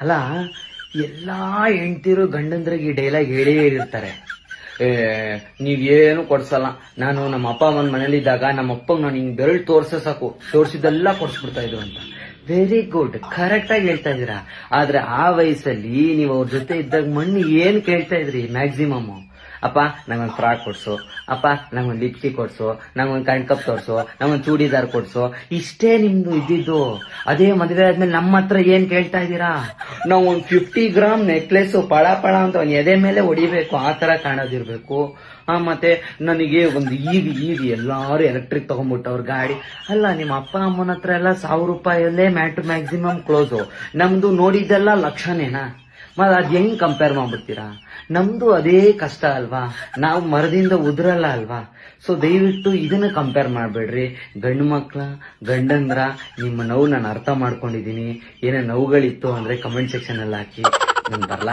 ಅಲ್ಲ, ಎಲ್ಲಾ ಹೆಂಡ್ತಿರು ಗಂಡಂದ್ರಿಗೆ ಈ ಡೈಲಾಗ್ ಹೇಳೇ ಇರ್ತಾರೆ. ಏ, ನೀವೇನು ಕೊಡ್ಸಲ್ಲ. ನಾನು ನಮ್ಮ ಅಪ್ಪ ಅಮ್ಮನ ಮನೇಲಿದ್ದಾಗ ನಮ್ಮ ಅಪ್ಪ ನಾನು ಹಿಂಗ್ ಬೆರಳು ತೋರ್ಸ ಸಾಕು. ತೋರ್ಸಿದ್ದೆಲ್ಲ ಕೊಡ್ಸ್ಬಿಡ್ತಾ ಇದ್ರು ಅಂತ. ವೆರಿ ಗುಡ್ ಕರೆಕ್ಟ್ ಆಗಿ ಹೇಳ್ತಾ ಇದೀರಾ ಆದ್ರೆ ಆ ವಯಸ್ಸಲ್ಲಿ ನೀವು ಅವ್ರ ಜೊತೆ ಇದ್ದಾಗ ಮಣ್ಣು ಏನ್ ಕೇಳ್ತಾ ಇದ್ರಿ ಮ್ಯಾಕ್ಸಿಮಮ್ ಅಪ್ಪ, ನಂಗೊಂದು ಫ್ರಾಕ್ ಕೊಡ್ಸು. ಅಪ್ಪ, ನಂಗೊಂದು ಲಿಪ್ಸ್ಟಿಕ್ ಕೊಡ್ಸು. ಕೈನ್ ಕಪ್ ತೋರ್ಸು. ನಂಗೊಂದು ಚೂಡಿದಾರ್ ಕೊಡ್ಸು. ಇಷ್ಟೇ ನಿಮ್ದು ಇದ್ದಿದ್ದು. ಅದೇ ಮದುವೆ ಆದ್ಮೇಲೆ ನಮ್ಮ ಹತ್ರ ಏನ್ ಕೇಳ್ತಾ ಇದ್ದೀರಾ? ನಾವು ಒಂದ್ ಫಿಫ್ಟಿ ಗ್ರಾಮ್ ನೆಕ್ಲೆಸ್ ಪಳ ಪಳ ಅಂತ ಒಂದು ಎದೆ ಮೇಲೆ ಹೊಡಿಬೇಕು. ಆ ತರ ಕಾಣೋದಿರ್ಬೇಕು. ಆ, ಮತ್ತೆ ನನಗೆ ಒಂದು ಈವಿ ಈವಿ ಎಲ್ಲಾರು ಎಲೆಕ್ಟ್ರಿಕ್ ತಗೊಂಡ್ಬಿಟ್ಟವ್ರ ಗಾಡಿ. ಅಲ್ಲ, ನಿಮ್ಮ ಅಪ್ಪ, ಅಮ್ಮನ ಹತ್ರ ಎಲ್ಲ ಸಾವಿರ ರೂಪಾಯಲ್ಲೇ ಮ್ಯಾಟ್ ಮ್ಯಾಕ್ಸಿಮಮ್ ಕ್ಲೋಸು ನಮ್ದು ನೋಡಿದ್ದೆಲ್ಲ ಲಕ್ಷನೇನಾ ಮತ್ತೆ ಅದ್ ಹೆಂಗ್ ಕಂಪೇರ್ ಮಾಡ್ಬಿಡ್ತೀರಾ? ನಮ್ದು ಅದೇ ಕಷ್ಟ ಅಲ್ವಾ? ನಾವು ಮರದಿಂದ ಉದ್ರಲ್ಲ ಅಲ್ವಾ? ಸೊ ದಯವಿಟ್ಟು ಇದನ್ನ ಕಂಪೇರ್ ಮಾಡ್ಬೇಡ್ರಿ. ಗಂಡು ಮಕ್ಳ, ಗಂಡಂದ್ರ, ನಿಮ್ಮ ನೋವು ನಾನು ಅರ್ಥ ಮಾಡ್ಕೊಂಡಿದೀನಿ. ಏನೇ ನೋವುಗಳಿತ್ತು ಅಂದ್ರೆ ಕಮೆಂಟ್ ಸೆಕ್ಷನ್ ಅಲ್ಲಿ ಹಾಕಿ. ನಾನು ಬರ್ಲಾ?